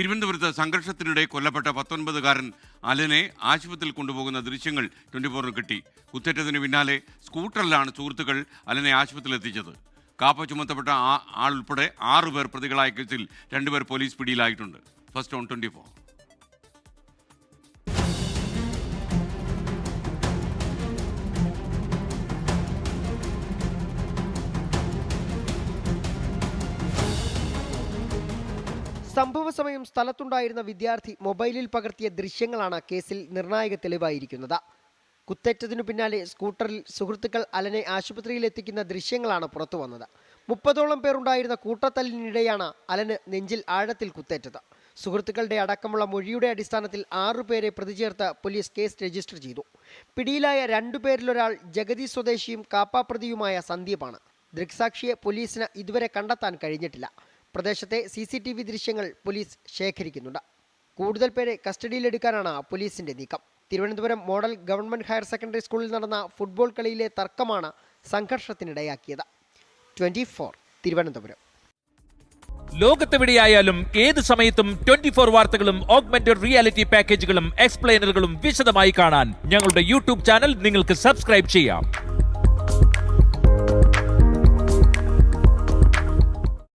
തിരുവനന്തപുരത്ത് സംഘർഷത്തിനിടെ കൊല്ലപ്പെട്ട പത്തൊൻപതുകാരൻ അലനെ ആശുപത്രിയിൽ കൊണ്ടുപോകുന്ന ദൃശ്യങ്ങൾ ട്വന്റി ഫോറിന് കിട്ടി. കുത്തേറ്റതിന് പിന്നാലെ സ്കൂട്ടറിലാണ് സുഹൃത്തുക്കൾ അലനെ ആശുപത്രിയിൽ എത്തിച്ചത്. കാപ്പ ചുമത്തപ്പെട്ട ആ ആൾ ഉൾപ്പെടെ ആറു പേർ പ്രതികളായ കേസിൽ രണ്ടുപേർ പോലീസ് പിടിയിലായിട്ടുണ്ട്. ഫസ്റ്റ് ഓൺ ട്വന്റി ഫോർ സംഭവ സമയം സ്ഥലത്തുണ്ടായിരുന്ന വിദ്യാർത്ഥി മൊബൈലിൽ പകർത്തിയ ദൃശ്യങ്ങളാണ് കേസിൽ നിർണായക തെളിവായിരിക്കുന്നത്. കുത്തേറ്റതിനു പിന്നാലെ സ്കൂട്ടറിൽ സുഹൃത്തുക്കൾ അലനെ ആശുപത്രിയിൽ എത്തിക്കുന്ന ദൃശ്യങ്ങളാണ് പുറത്തു വന്നത്. മുപ്പതോളം പേരുണ്ടായിരുന്ന കൂട്ടത്തല്ലിനിടെയാണ് അലന് നെഞ്ചിൽ ആഴത്തിൽ കുത്തേറ്റത്. സുഹൃത്തുക്കളുടെ അടക്കമുള്ള മൊഴിയുടെ അടിസ്ഥാനത്തിൽ ആറുപേരെ പ്രതി ചേർത്ത് പോലീസ് കേസ് രജിസ്റ്റർ ചെയ്തു. പിടിയിലായ രണ്ടുപേരിലൊരാൾ ജഗതി സ്വദേശിയും കാപ്പാപ്രതിയുമായ സന്ദീപാണ്. ദൃക്സാക്ഷിയെ പോലീസിന് ഇതുവരെ കണ്ടെത്താൻ കഴിഞ്ഞിട്ടില്ല. പ്രദേശത്തെ സി സി ടി വി ദൃശ്യങ്ങൾ പോലീസ് ശേഖരിക്കുന്നുണ്ട്. കൂടുതൽ പേരെ കസ്റ്റഡിയിലെടുക്കാനാണ് പോലീസിന്റെ നീക്കം. Thiruvananthapuram model government higher secondary സ്കൂളിൽ നടന്ന ഫുട്ബോൾ കളിയിലെ തർക്കമാണ് സംഘർഷത്തിനിടയാക്കിയത്. Twenty four Thiruvananthapuram. ലോകത്തെവിടെയായാലും ഏത് സമയത്തും ട്വന്റി ഫോർ വാർത്തകളും ഓഗ്മെന്റഡ് റിയാലിറ്റി പാക്കേജുകളും എക്സ്പ്ലെയിനറുകളും വിശദമായി കാണാൻ ഞങ്ങളുടെ യൂട്യൂബ് ചാനൽ നിങ്ങൾക്ക് സബ്സ്ക്രൈബ് ചെയ്യാം.